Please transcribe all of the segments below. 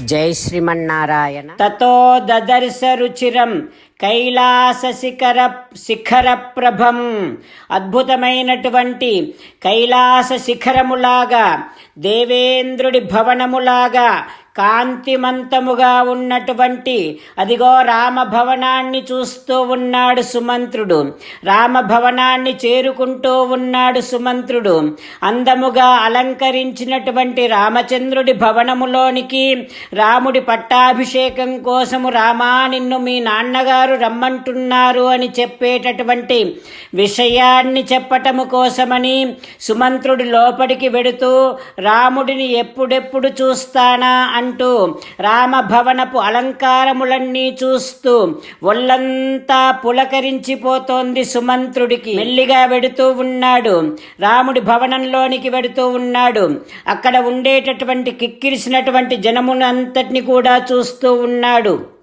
జై శ్రీమన్నారాయణ. తతో దదర్శ రుచిరం కైలాస శిఖర శిఖర ప్రభం అద్భుతమైనటువంటి కైలాస శిఖరములాగా దేవేంద్రుడి భవనములాగా కాంతిమంతముగా ఉన్నటువంటి అదిగో రామభవనాన్ని చూస్తూ ఉన్నాడు సుమంత్రుడు. రామభవనాన్ని చేరుకుంటూ ఉన్నాడు సుమంత్రుడు. అందముగా అలంకరించినటువంటి రామచంద్రుడి భవనములోనికి రాముడి పట్టాభిషేకం కోసము రామా నిన్ను మీ నాన్నగారు రమ్మంటున్నారు అని చెప్పేటటువంటి విషయాన్ని చెప్పటము కోసమని సుమంత్రుడి లోపలికి వెడుతూ రాముడిని ఎప్పుడెప్పుడు చూస్తానా? అంటూ రామభవనపు అలంకారములన్నీ చూస్తూ ఒళ్ళంతా పులకరించిపోతోంది సుమంత్రుడికి. మెల్లిగా వెడుతూ ఉన్నాడు. రాముడి భవనంలోనికి వెడుతూ ఉన్నాడు. అక్కడ ఉండేటటువంటి కిక్కిరిసినటువంటి జనమునంతటిని కూడా చూస్తూ ఉన్నాడు.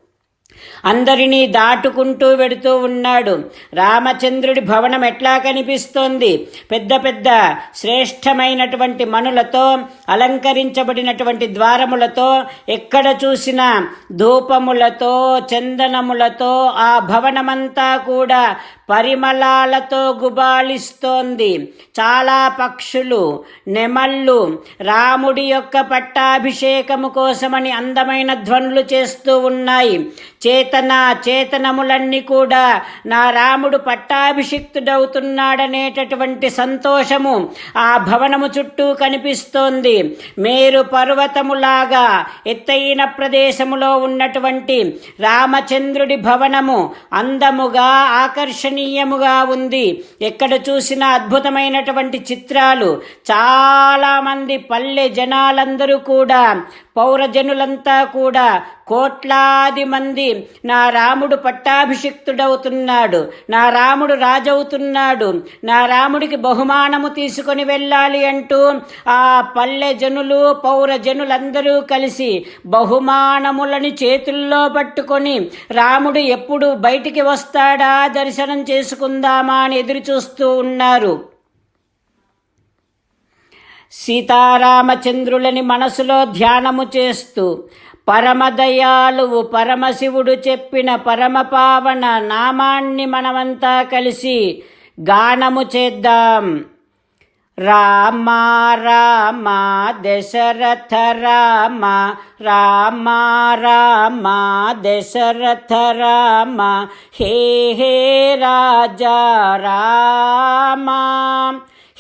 అందరినీ దాటుకుంటూ వెడుతూ ఉన్నాడు. రామచంద్రుడి భవనం ఎట్లా కనిపిస్తోంది? పెద్ద పెద్ద శ్రేష్టమైనటువంటి మనులతో అలంకరించబడినటువంటి ద్వారములతో ఎక్కడ చూసినా ధూపములతో చందనములతో ఆ భవనమంతా కూడా పరిమళాలతో గుబాళిస్తోంది. చాలా పక్షులు నెమళ్ళు రాముడి యొక్క పట్టాభిషేకము కోసమని అందమైన ధ్వనులు చేస్తూ ఉన్నాయి. చేతన చేతనములన్నీ కూడా నా రాముడు పట్టాభిషిక్తుడవుతున్నాడనేటటువంటి సంతోషము ఆ భవనము చుట్టూ కనిపిస్తోంది. మేరు పర్వతములాగా ఎత్తైన ప్రదేశములో ఉన్నటువంటి రామచంద్రుడి భవనము అందముగా ఆకర్షణీయముగా ఉంది. ఎక్కడ చూసినా అద్భుతమైనటువంటి చిత్రాలు. చాలామంది పల్లె జనాలందరూ కూడా పౌరజనులంతా కూడా కోట్లాది మంది నా రాముడు పట్టాభిషిక్తుడవుతున్నాడు నా రాముడు రాజవుతున్నాడు నా రాముడికి బహుమానము తీసుకొని వెళ్ళాలి అంటూ ఆ పల్లె జనులు పౌరజనులందరూ కలిసి బహుమానములని చేతుల్లో పట్టుకొని రాముడు ఎప్పుడు బయటికి వస్తాడా దర్శనం చేసుకుందామా అని ఎదురు చూస్తూ ఉన్నారు. సీతారామచంద్రులని మనసులో ధ్యానము చేస్తూ పరమదయాలువు పరమశివుడు చెప్పిన పరమపావన నామాన్ని మనమంతా కలిసి గానము చేద్దాం. రామ రామ దశరథ రామ రామ రామ దశరథ రామ హే హే రాజా రామ.